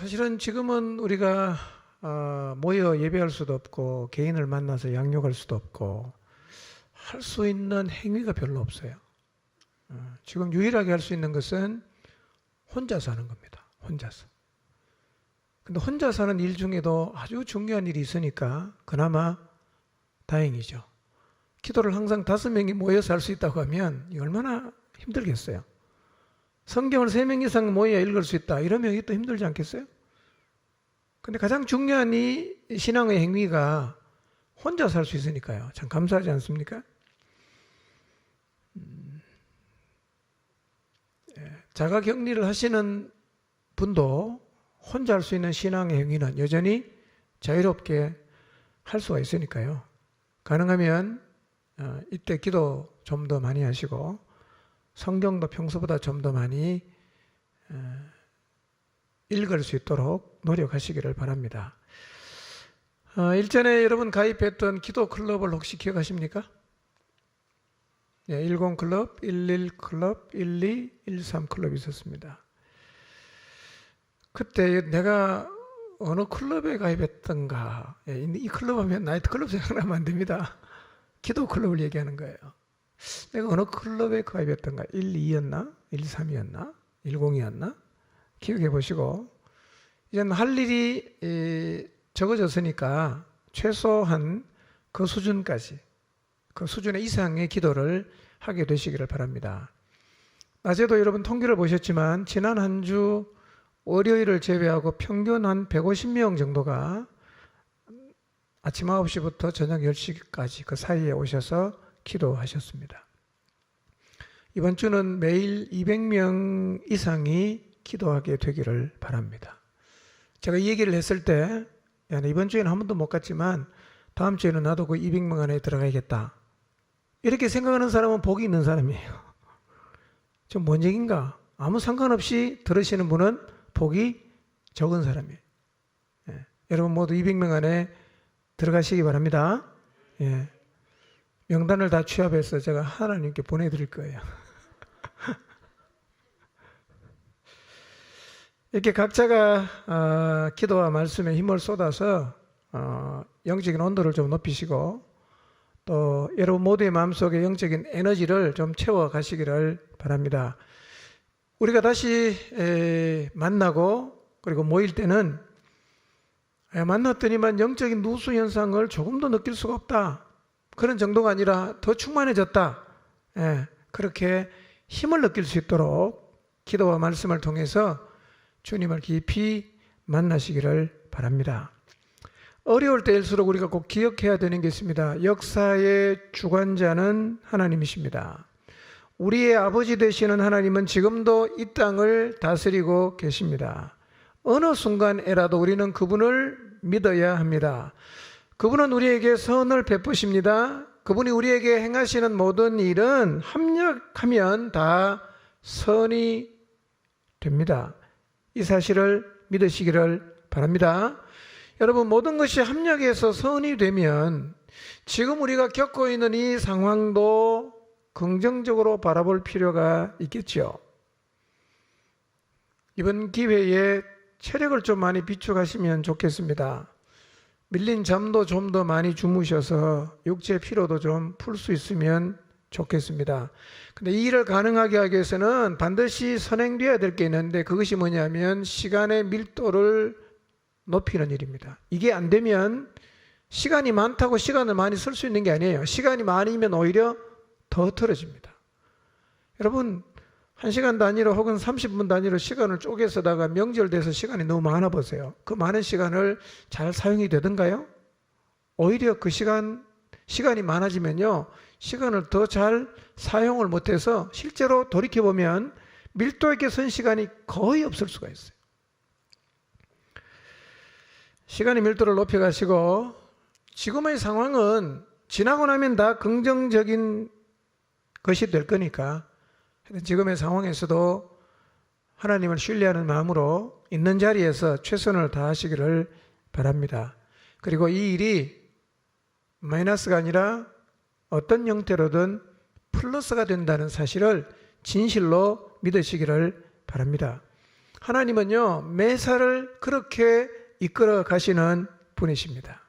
사실은 지금은 우리가 어, 모여 예배할 수도 없고 개인을 만나서 양육할 수도 없고 할 수 있는 행위가 별로 없어요. 어, 지금 유일하게 할 수 있는 것은 혼자 사는 겁니다. 혼자서. 근데 혼자 사는 일 중에도 아주 중요한 일이 있으니까 그나마 다행이죠. 기도를 항상 다섯 명이 모여서 할 수 있다고 하면 이 얼마나 힘들겠어요. 성경을 세 명 이상 모여 읽을 수 있다. 이러면 이게 또 힘들지 않겠어요? 근데 가장 중요한 이 신앙의 행위가 혼자 살 수 있으니까요. 참 감사하지 않습니까? 음, 예, 자가 격리를 하시는 분도 혼자 할 수 있는 신앙의 행위는 여전히 자유롭게 할 수가 있으니까요. 가능하면 어, 이때 기도 좀 더 많이 하시고 성경도 평소보다 좀 더 많이 어, 읽을 수 있도록 노력하시기를 바랍니다. 어, 일전에 여러분 가입했던 기도 클럽을 혹시 기억하십니까? 네, 10 클럽, 11 클럽, 12, 13 클럽이 있었습니다. 그때 내가 어느 클럽에 가입했던가, 예, 이 클럽 하면 나이트 클럽 생각나면 안 됩니다. 기도 클럽을 얘기하는 거예요. 내가 어느 클럽에 가입했던가, 1, 2였나? 1, 3이었나? 10이었나? 기억해 보시고, 이제는 할 일이 에, 적어졌으니까 최소한 그 수준까지, 그 수준의 이상의 기도를 하게 되시기를 바랍니다. 낮에도 여러분 통계를 보셨지만, 지난 한 주 월요일을 제외하고 평균 한 150명 정도가 아침 9시부터 저녁 10시까지 그 사이에 오셔서 기도하셨습니다. 이번 주는 매일 200명 이상이 기도하게 되기를 바랍니다. 제가 이 얘기를 했을 때, 이번 주에는 한 번도 못 갔지만, 다음 주에는 나도 그 200명 안에 들어가야겠다. 이렇게 생각하는 사람은 복이 있는 사람이에요. 좀 뭔 얘기인가? 아무 상관없이 들으시는 분은 복이 적은 사람이에요. 예. 여러분 모두 200명 안에 들어가시기 바랍니다. 예. 명단을 다 취합해서 제가 하나님께 보내드릴 거예요. 이렇게 각자가 어, 기도와 말씀에 힘을 쏟아서 어, 영적인 온도를 좀 높이시고 또 여러분 모두의 마음속에 영적인 에너지를 좀 채워 가시기를 바랍니다. 우리가 다시 에, 만나고 그리고 모일 때는 에, 만났더니만 영적인 누수 현상을 조금도 느낄 수가 없다. 그런 정도가 아니라 더 충만해졌다. 예, 그렇게 힘을 느낄 수 있도록 기도와 말씀을 통해서 주님을 깊이 만나시기를 바랍니다. 어려울 때일수록 우리가 꼭 기억해야 되는 게 있습니다. 역사의 주관자는 하나님이십니다. 우리의 아버지 되시는 하나님은 지금도 이 땅을 다스리고 계십니다. 어느 순간에라도 우리는 그분을 믿어야 합니다. 그분은 우리에게 선을 베푸십니다. 그분이 우리에게 행하시는 모든 일은 합력하면 다 선이 됩니다. 이 사실을 믿으시기를 바랍니다. 여러분, 모든 것이 합력해서 선이 되면 지금 우리가 겪고 있는 이 상황도 긍정적으로 바라볼 필요가 있겠죠. 이번 기회에 체력을 좀 많이 비축하시면 좋겠습니다. 밀린 잠도 좀 더 많이 주무셔서 육체 피로도 좀 풀 수 있으면 좋겠습니다. 근데 이 일을 가능하게 하기 위해서는 반드시 선행되어야 될 게 있는데 그것이 뭐냐면 시간의 밀도를 높이는 일입니다. 이게 안 되면 시간이 많다고 시간을 많이 쓸 수 있는 게 아니에요. 시간이 많으면 오히려 더 틀어집니다. 여러분, 1시간 단위로 혹은 30분 단위로 시간을 쪼개 서다가 명절 돼서 시간이 너무 많아 보세요. 그 많은 시간을 잘 사용이 되던가요? 오히려 그 시간, 시간이 많아지면요. 시간을 더 잘 사용을 못해서 실제로 돌이켜보면 밀도 있게 쓴 시간이 거의 없을 수가 있어요. 시간의 밀도를 높여가시고 지금의 상황은 지나고 나면 다 긍정적인 것이 될 거니까 지금의 상황에서도 하나님을 신뢰하는 마음으로 있는 자리에서 최선을 다하시기를 바랍니다. 그리고 이 일이 마이너스가 아니라 어떤 형태로든 플러스가 된다는 사실을 진실로 믿으시기를 바랍니다. 하나님은요, 매사를 그렇게 이끌어 가시는 분이십니다.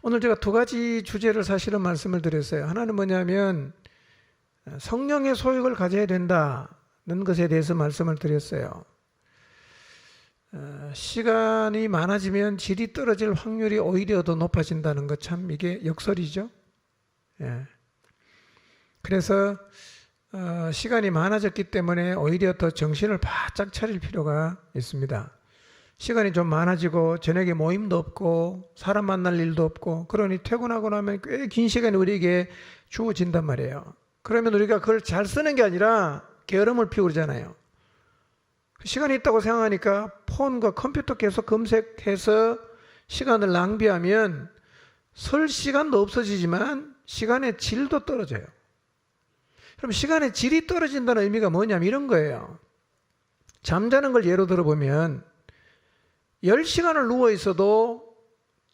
오늘 제가 두 가지 주제를 사실은 말씀을 드렸어요. 하나는 뭐냐면 성령의 소욕을 가져야 된다는 것에 대해서 말씀을 드렸어요. 어, 시간이 많아지면 질이 떨어질 확률이 오히려 더 높아진다는 것 참 이게 역설이죠. 예. 그래서 어, 시간이 많아졌기 때문에 오히려 더 정신을 바짝 차릴 필요가 있습니다. 시간이 좀 많아지고 저녁에 모임도 없고 사람 만날 일도 없고 그러니 퇴근하고 나면 꽤 긴 시간이 우리에게 주어진단 말이에요. 그러면 우리가 그걸 잘 쓰는 게 아니라 게으름을 피우잖아요. 시간이 있다고 생각하니까 폰과 컴퓨터 계속 검색해서 시간을 낭비하면 설 시간도 없어지지만 시간의 질도 떨어져요. 그럼 시간의 질이 떨어진다는 의미가 뭐냐면 이런 거예요. 잠자는 걸 예로 들어보면 10시간을 누워 있어도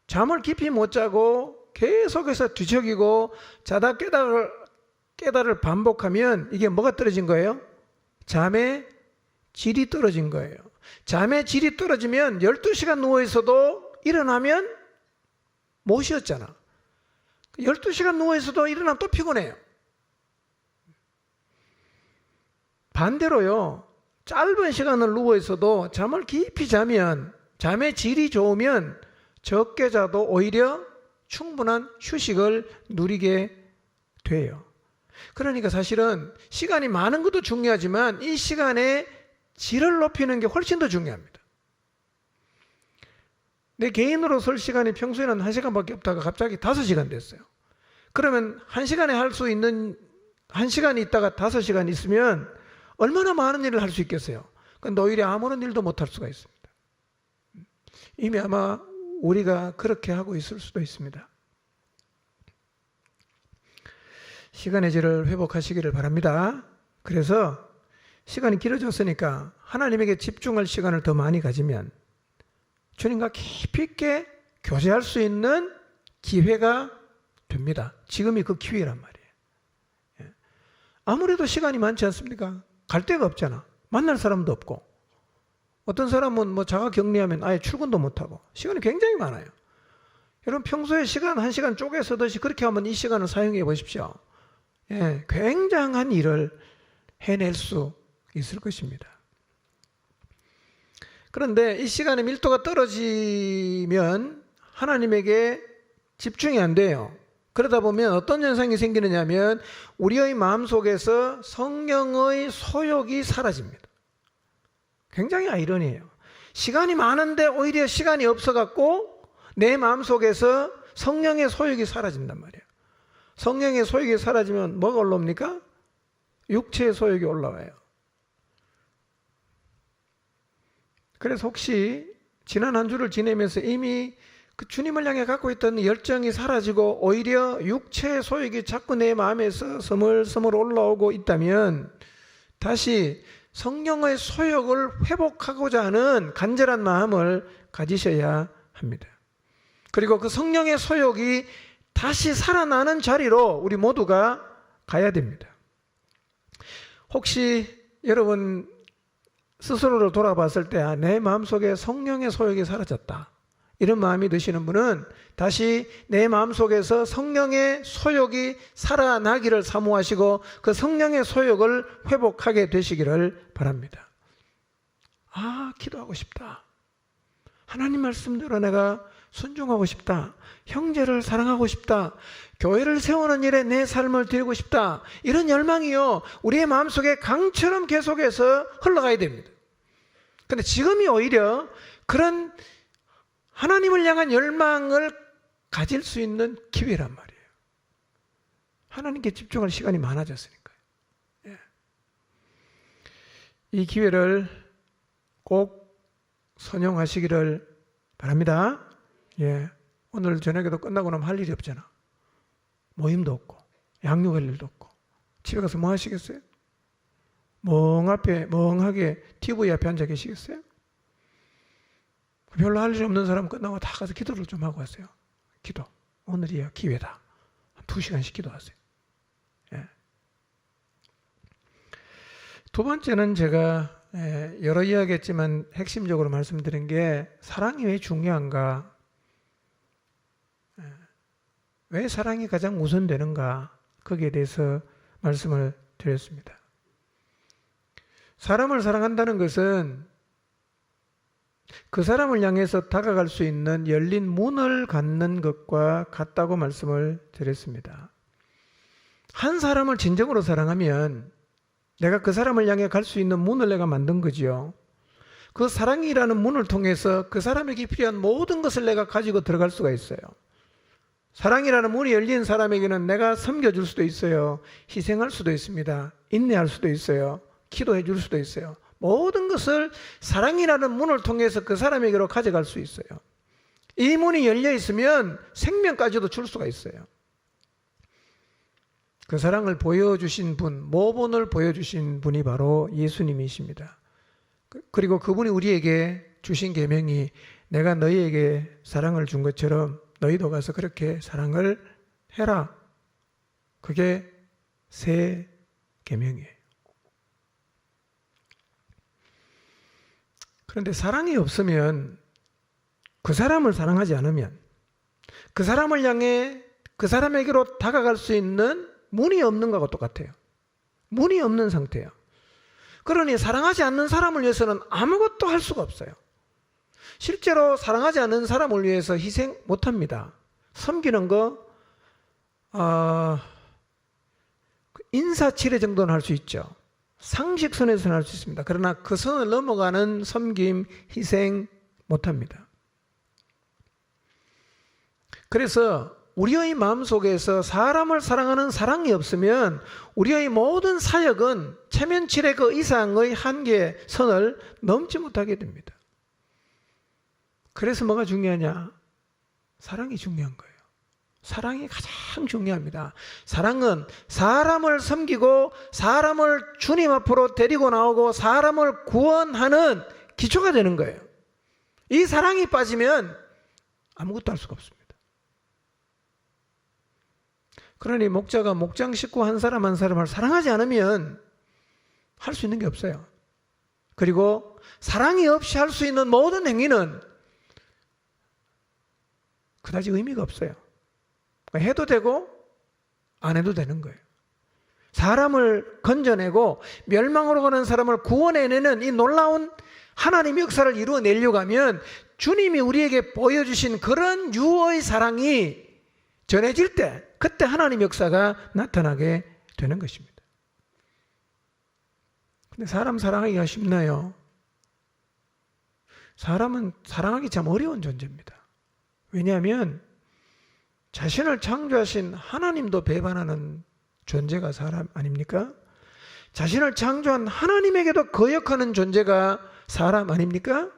잠을 깊이 못 자고 계속해서 뒤척이고 자다 깨달을, 깨달을 반복하면 이게 뭐가 떨어진 거예요? 잠의 질이 떨어진 거예요. 잠의 질이 떨어지면 12시간 누워 있어도 일어나면 못 쉬었잖아. 12시간 누워 있어도 일어나면 또 피곤해요. 반대로요. 짧은 시간을 누워 있어도 잠을 깊이 자면 잠의 질이 좋으면 적게 자도 오히려 충분한 휴식을 누리게 돼요. 그러니까 사실은 시간이 많은 것도 중요하지만 이 시간에 질을 높이는 게 훨씬 더 중요합니다. 내 개인으로 설 시간이 평소에는 1시간밖에 없다가 갑자기 5시간 됐어요. 그러면 1시간에 할 수 있는 1시간이 있다가 5시간 있으면 얼마나 많은 일을 할 수 있겠어요. 근데 오히려 아무런 일도 못 할 수가 있습니다. 이미 아마 우리가 그렇게 하고 있을 수도 있습니다. 시간의 질을 회복하시기를 바랍니다. 그래서 시간이 길어졌으니까 하나님에게 집중할 시간을 더 많이 가지면 주님과 깊이 있게 교제할 수 있는 기회가 됩니다. 지금이 그 기회란 말이에요. 예. 아무래도 시간이 많지 않습니까? 갈 데가 없잖아. 만날 사람도 없고. 어떤 사람은 뭐 자가 격리하면 아예 출근도 못하고. 시간이 굉장히 많아요. 여러분 평소에 시간 한 시간 쪼개 서듯이 그렇게 하면 이 시간을 사용해 보십시오. 예, 굉장한 일을 해낼 수 있을 것입니다. 그런데 이 시간의 밀도가 떨어지면 하나님에게 집중이 안 돼요. 그러다 보면 어떤 현상이 생기느냐 하면 우리의 마음 속에서 성령의 소욕이 사라집니다. 굉장히 아이러니해요. 시간이 많은데 오히려 시간이 없어갖고 내 마음 속에서 성령의 소욕이 사라진단 말이에요. 성령의 소욕이 사라지면 뭐가 올라옵니까? 육체의 소욕이 올라와요. 그래서 혹시 지난 한 주를 지내면서 이미 그 주님을 향해 갖고 있던 열정이 사라지고 오히려 육체의 소욕이 자꾸 내 마음에서 스물스물 올라오고 있다면 다시 성령의 소욕을 회복하고자 하는 간절한 마음을 가지셔야 합니다. 그리고 그 성령의 소욕이 다시 살아나는 자리로 우리 모두가 가야 됩니다. 혹시 여러분 스스로를 돌아봤을 때내 마음속에 성령의 소욕이 사라졌다. 이런 마음이 드시는 분은 다시 내 마음속에서 성령의 소욕이 살아나기를 사모하시고 그 성령의 소욕을 회복하게 되시기를 바랍니다. 아, 기도하고 싶다. 하나님 말씀대로 내가 순종하고 싶다. 형제를 사랑하고 싶다. 교회를 세우는 일에 내 삶을 드리고 싶다. 이런 열망이요. 우리의 마음속에 강처럼 계속해서 흘러가야 됩니다. 근데 지금이 오히려 그런 하나님을 향한 열망을 가질 수 있는 기회란 말이에요. 하나님께 집중할 시간이 많아졌으니까요. 예. 이 기회를 꼭 선용하시기를 바랍니다. 예. 오늘 저녁에도 끝나고 나면 할 일이 없잖아. 모임도 없고, 양육할 일도 없고. 집에 가서 뭐 하시겠어요? 멍 앞에, 멍하게 TV 앞에 앉아 계시겠어요? 별로 할 일 없는 사람 끝나고 다 가서 기도를 좀 하고 왔어요. 기도. 오늘이야 기회다. 두 시간씩 기도하세요. 예. 두 번째는 제가 예, 여러 이야기했지만 핵심적으로 말씀드린 게 사랑이 왜 중요한가? 예, 왜 사랑이 가장 우선되는가? 거기에 대해서 말씀을 드렸습니다. 사람을 사랑한다는 것은 그 사람을 향해서 다가갈 수 있는 열린 문을 갖는 것과 같다고 말씀을 드렸습니다. 한 사람을 진정으로 사랑하면 내가 그 사람을 향해 갈 수 있는 문을 내가 만든 거지요. 그 사랑이라는 문을 통해서 그 사람에게 필요한 모든 것을 내가 가지고 들어갈 수가 있어요. 사랑이라는 문이 열린 사람에게는 내가 섬겨줄 수도 있어요. 희생할 수도 있습니다. 인내할 수도 있어요. 기도해 줄 수도 있어요. 모든 것을 사랑이라는 문을 통해서 그 사람에게로 가져갈 수 있어요. 이 문이 열려 있으면 생명까지도 줄 수가 있어요. 그 사랑을 보여주신 분, 모본을 보여주신 분이 바로 예수님이십니다. 그- 그리고 그분이 우리에게 주신 계명이 내가 너희에게 사랑을 준 것처럼 너희도 가서 그렇게 사랑을 해라. 그게 새 계명이에요. 그런데 사랑이 없으면 그 사람을 사랑하지 않으면 그 사람을 향해 그 사람에게로 다가갈 수 있는 문이 없는 것과 똑같아요. 문이 없는 상태예요. 그러니 사랑하지 않는 사람을 위해서는 아무것도 할 수가 없어요. 실제로 사랑하지 않는 사람을 위해서 희생 못 합니다. 섬기는 거, 어, 인사치레 정도는 할 수 있죠. 상식 선에서는 할 수 있습니다. 그러나 그 선을 넘어가는 섬김, 희생 못 합니다. 그래서 우리의 마음 속에서 사람을 사랑하는 사랑이 없으면 우리의 모든 사역은 체면치레 그 이상의 한계 선을 넘지 못하게 됩니다. 그래서 뭐가 중요하냐? 사랑이 중요한 거예요. 사랑이 가장 중요합니다. 사랑은 사람을 섬기고 사람을 주님 앞으로 데리고 나오고 사람을 구원하는 기초가 되는 거예요. 이 사랑이 빠지면 아무것도 할 수가 없습니다. 그러니 목자가 목장 식구 한 사람 한 사람을 사랑하지 않으면 할 수 있는 게 없어요. 그리고 사랑이 없이 할 수 있는 모든 행위는 그다지 의미가 없어요. 그러니까 해도 되고 안 해도 되는 거예요. 사람을 건져내고 멸망으로 가는 사람을 구원해내는 이 놀라운 하나님 역사를 이루어내려고 하면 주님이 우리에게 보여주신 그런 유의 사랑이 전해질 때 그때 하나님 역사가 나타나게 되는 것입니다. 근데 사람 사랑하기가 쉽나요? 사람은 사랑하기 참 어려운 존재입니다. 왜냐하면 자신을 창조하신 하나님도 배반하는 존재가 사람 아닙니까? 자신을 창조한 하나님에게도 거역하는 존재가 사람 아닙니까?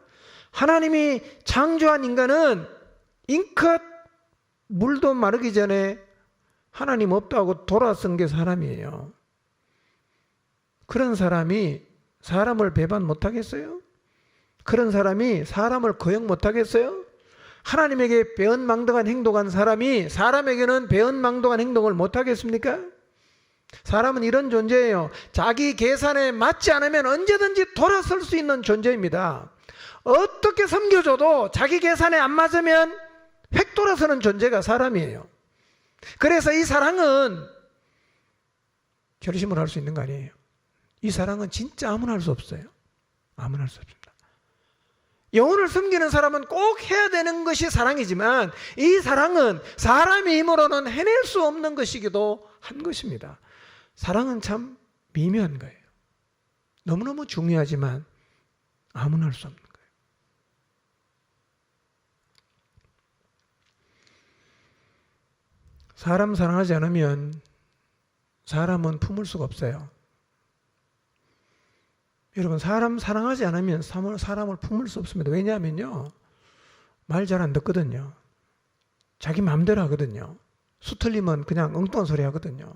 하나님이 창조한 인간은 인컷 물도 마르기 전에 하나님 없다고 돌아선 게 사람이에요. 그런 사람이 사람을 배반 못하겠어요? 그런 사람이 사람을 거역 못하겠어요? 하나님에게 배은망덕한 행동한 사람이 사람에게는 배은망덕한 행동을 못하겠습니까? 사람은 이런 존재예요. 자기 계산에 맞지 않으면 언제든지 돌아설 수 있는 존재입니다. 어떻게 섬겨줘도 자기 계산에 안 맞으면 획 돌아서는 존재가 사람이에요. 그래서 이 사랑은 결심을 할 수 있는 거 아니에요. 이 사랑은 진짜 아무나 할 수 없어요. 아무나 할 수 없습니다. 영혼을 섬기는 사람은 꼭 해야 되는 것이 사랑이지만 이 사랑은 사람의 힘으로는 해낼 수 없는 것이기도 한 것입니다. 사랑은 참 미묘한 거예요. 너무너무 중요하지만 아무나 할 수 없는 거예요. 사람 사랑하지 않으면 사람은 품을 수가 없어요. 여러분 사람 사랑하지 않으면 사람을, 품을 수 없습니다. 왜냐하면요 말 잘 안 듣거든요. 자기 마음대로 하거든요. 수틀리면 그냥 엉뚱한 소리 하거든요.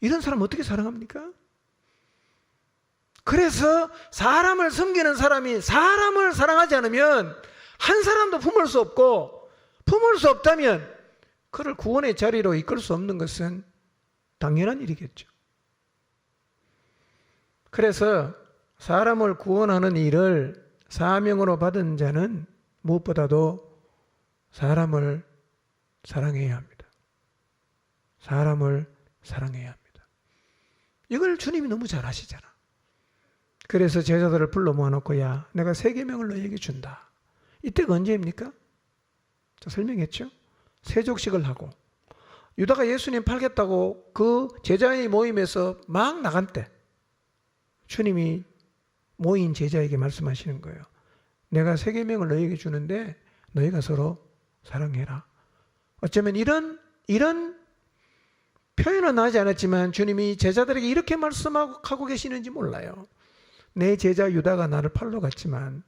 이런 사람 어떻게 사랑합니까? 그래서 사람을 섬기는 사람이 사람을 사랑하지 않으면 한 사람도 품을 수 없고 품을 수 없다면 그를 구원의 자리로 이끌 수 없는 것은 당연한 일이겠죠. 그래서 사람을 구원하는 일을 사명으로 받은 자는 무엇보다도 사람을 사랑해야 합니다. 사람을 사랑해야 합니다. 이걸 주님이 너무 잘 아시잖아. 그래서 제자들을 불러 모아놓고 야 내가 세계명을 너에게 준다. 이때가 언제입니까? 자, 설명했죠. 세족식을 하고 유다가 예수님 팔겠다고 그 제자의 모임에서 막 나간 때 주님이 모인 제자에게 말씀하시는 거예요. 내가 세계명을 너에게 주는데 너희가 서로 사랑해라. 어쩌면 이런 이런 표현은 하지 않았지만 주님이 제자들에게 이렇게 말씀하고 계시는지 몰라요. 내 제자 유다가 나를 팔러 갔지만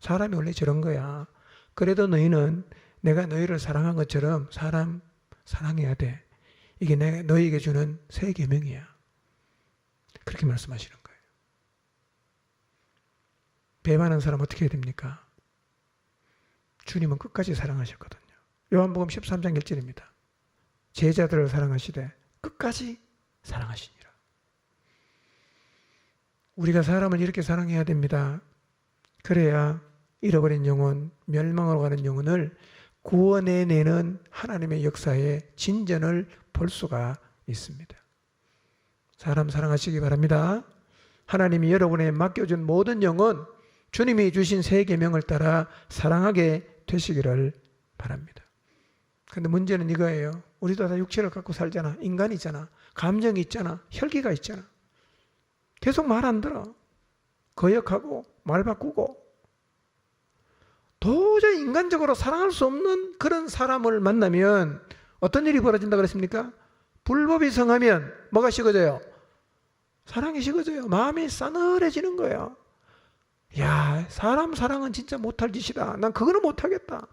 사람이 원래 저런 거야. 그래도 너희는 내가 너희를 사랑한 것처럼 사람 사랑해야 돼. 이게 내가 너희에게 주는 새 계명이야. 그렇게 말씀하시는 거예요. 배반한 사람 어떻게 해야 됩니까? 주님은 끝까지 사랑하셨거든요. 요한복음 13장 1절입니다. 제자들을 사랑하시되 끝까지 사랑하시니라. 우리가 사람을 이렇게 사랑해야 됩니다. 그래야 잃어버린 영혼, 멸망으로 가는 영혼을 구원해내는 하나님의 역사의 진전을 볼 수가 있습니다. 사람 사랑하시기 바랍니다. 하나님이 여러분에 맡겨준 모든 영혼, 주님이 주신 세 계명을 따라 사랑하게 되시기를 바랍니다. 근데 문제는 이거예요. 우리도 다 육체를 갖고 살잖아. 인간이잖아. 감정이 있잖아. 혈기가 있잖아. 계속 말 안 들어. 거역하고 말 바꾸고 도저히 인간적으로 사랑할 수 없는 그런 사람을 만나면 어떤 일이 벌어진다 그랬습니까? 불법이 성하면 뭐가 식어져요? 사랑이 식어져요. 마음이 싸늘해지는 거예요. 야, 사람 사랑은 진짜 못할 짓이다. 난 그거는 못하겠다.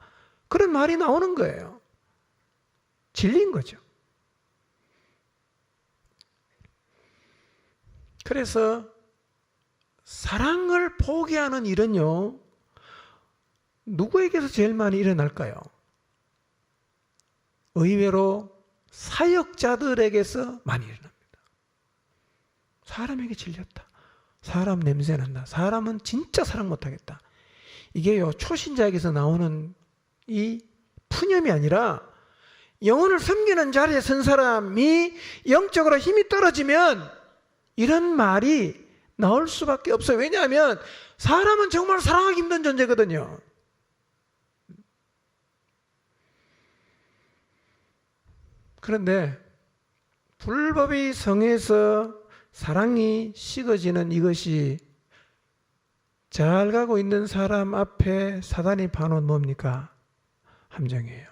그런 말이 나오는 거예요. 질린 거죠. 그래서 사랑을 포기하는 일은요, 누구에게서 제일 많이 일어날까요? 의외로 사역자들에게서 많이 일어납니다. 사람에게 질렸다. 사람 냄새 난다. 사람은 진짜 사랑 못하겠다. 이게요, 초신자에게서 나오는 이 푸념이 아니라 영혼을 섬기는 자리에 선 사람이 영적으로 힘이 떨어지면 이런 말이 나올 수밖에 없어요. 왜냐하면 사람은 정말 사랑하기 힘든 존재거든요. 그런데 불법이 성에서 사랑이 식어지는 이것이 잘 가고 있는 사람 앞에 사단이 파놓은 뭡니까? 함정이에요.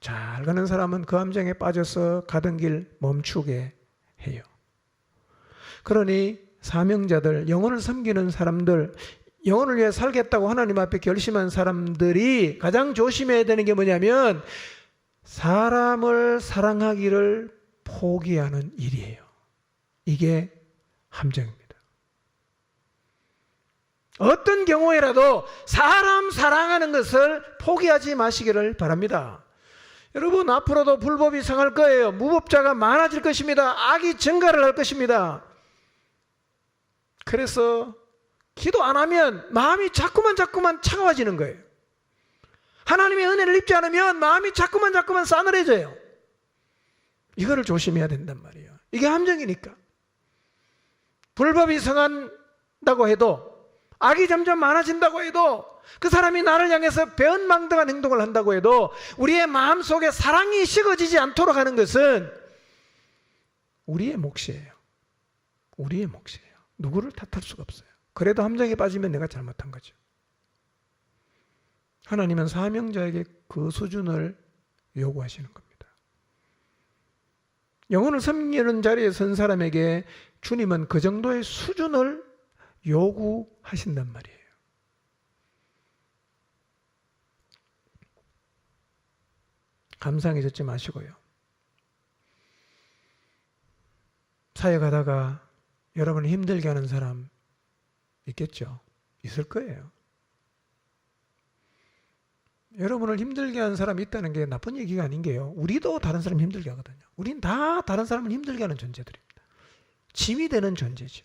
잘 가는 사람은 그 함정에 빠져서 가던 길 멈추게 해요. 그러니 사명자들, 영혼을 섬기는 사람들, 영혼을 위해 살겠다고 하나님 앞에 결심한 사람들이 가장 조심해야 되는 게 뭐냐면 사람을 사랑하기를 포기하는 일이에요. 이게 함정입니다. 어떤 경우에라도 사람 사랑하는 것을 포기하지 마시기를 바랍니다. 여러분, 앞으로도 불법이 성할 거예요. 무법자가 많아질 것입니다. 악이 증가를 할 것입니다. 그래서 기도 안 하면 마음이 자꾸만 자꾸만 차가워지는 거예요. 하나님의 은혜를 입지 않으면 마음이 자꾸만 자꾸만 싸늘해져요. 이거를 조심해야 된단 말이에요. 이게 함정이니까. 불법이 성한다고 해도 악이 점점 많아진다고 해도 그 사람이 나를 향해서 배은망덕한 행동을 한다고 해도 우리의 마음 속에 사랑이 식어지지 않도록 하는 것은 우리의 몫이에요. 우리의 몫이에요. 누구를 탓할 수가 없어요. 그래도 함정에 빠지면 내가 잘못한 거죠. 하나님은 사명자에게 그 수준을 요구하시는 겁니다. 영혼을 섬기는 자리에 선 사람에게 주님은 그 정도의 수준을 요구하신단 말이에요. 감상해졌지 마시고요. 사역하다가 여러분을 힘들게 하는 사람 있겠죠? 있을 거예요. 여러분을 힘들게 하는 사람이 있다는 게 나쁜 얘기가 아닌 게요. 우리도 다른 사람 힘들게 하거든요. 우린 다 다른 사람을 힘들게 하는 존재들입니다. 짐이 되는 존재죠.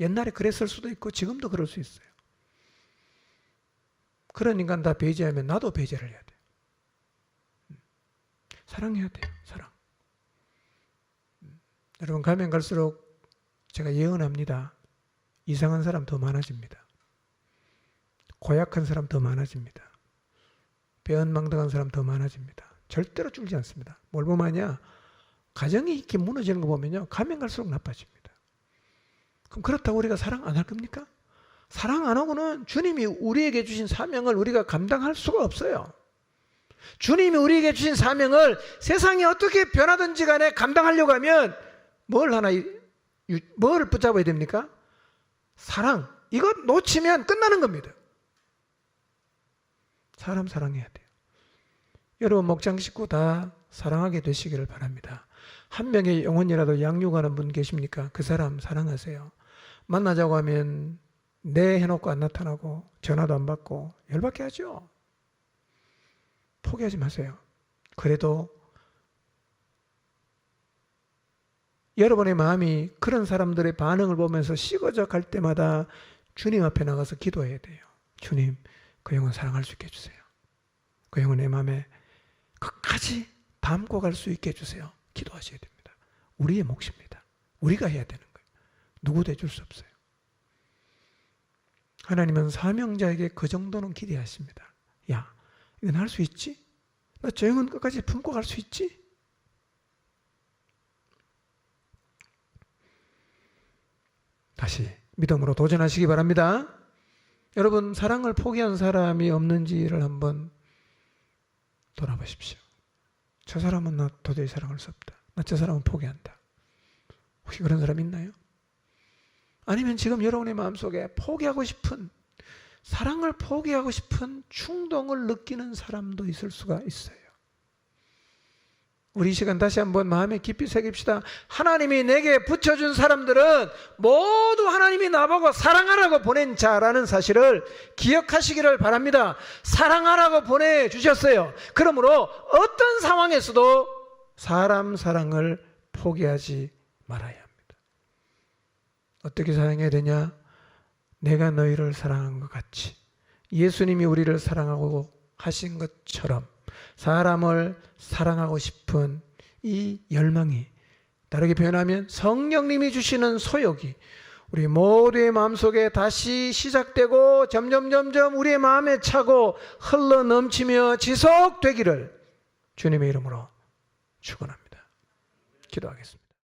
옛날에 그랬을 수도 있고 지금도 그럴 수 있어요. 그런 인간 다 배제하면 나도 배제를 해야 돼요. 음. 사랑해야 돼요. 사랑. 음. 여러분 가면 갈수록 제가 예언합니다. 이상한 사람 더 많아집니다. 고약한 사람 더 많아집니다. 배은망덕한 사람 더 많아집니다. 절대로 줄지 않습니다. 뭘 보면요. 가정이 이렇게 무너지는 거 보면요. 가면 갈수록 나빠집니다. 그럼 그렇다고 우리가 사랑 안 할 겁니까? 사랑 안 하고는 주님이 우리에게 주신 사명을 우리가 감당할 수가 없어요. 주님이 우리에게 주신 사명을 세상이 어떻게 변하든지 간에 감당하려고 하면 뭘 하나, 유- 뭘 붙잡아야 됩니까? 사랑. 이거 놓치면 끝나는 겁니다. 사람 사랑해야 돼요. 여러분 목장 식구 다 사랑하게 되시기를 바랍니다. 한 명의 영혼이라도 양육하는 분 계십니까? 그 사람 사랑하세요. 만나자고 하면 네 해놓고 안 나타나고 전화도 안 받고 열받게 하죠. 포기하지 마세요. 그래도 여러분의 마음이 그런 사람들의 반응을 보면서 식어져 갈 때마다 주님 앞에 나가서 기도해야 돼요. 주님, 그 영혼 사랑할 수 있게 해주세요. 그 영혼 내 마음에 끝까지 담고 갈 수 있게 해주세요. 기도하셔야 됩니다. 우리의 몫입니다. 우리가 해야 되는 거예요. 누구도 해줄 수 없어요. 하나님은 사명자에게 그 정도는 기대하십니다. 야, 이건 할 수 있지? 나저 영혼 끝까지 품고 갈 수 있지? 다시 믿음으로 도전하시기 바랍니다. 여러분, 사랑을 포기한 사람이 없는지를 한번 돌아보십시오. 저 사람은 나 도저히 사랑할 수 없다. 나 저 사람은 포기한다. 혹시 그런 사람 있나요? 아니면 지금 여러분의 마음속에 포기하고 싶은 사랑을 포기하고 싶은 충동을 느끼는 사람도 있을 수가 있어요. 우리 이 시간 다시 한번 마음에 깊이 새깁시다. 하나님이 내게 붙여준 사람들은 모두 하나님이 나보고 사랑하라고 보낸 자라는 사실을 기억하시기를 바랍니다. 사랑하라고 보내주셨어요. 그러므로 어떤 상황에서도 사람 사랑을 포기하지 말아야 합니다. 어떻게 사랑해야 되냐? 내가 너희를 사랑한 것 같이 예수님이 우리를 사랑하고 하신 것처럼 사람을 사랑하고 싶은 이 열망이 다르게 표현하면 성령님이 주시는 소욕이 우리 모두의 마음속에 다시 시작되고 점점 점점 우리의 마음에 차고 흘러 넘치며 지속되기를 주님의 이름으로 축원합니다. 기도하겠습니다.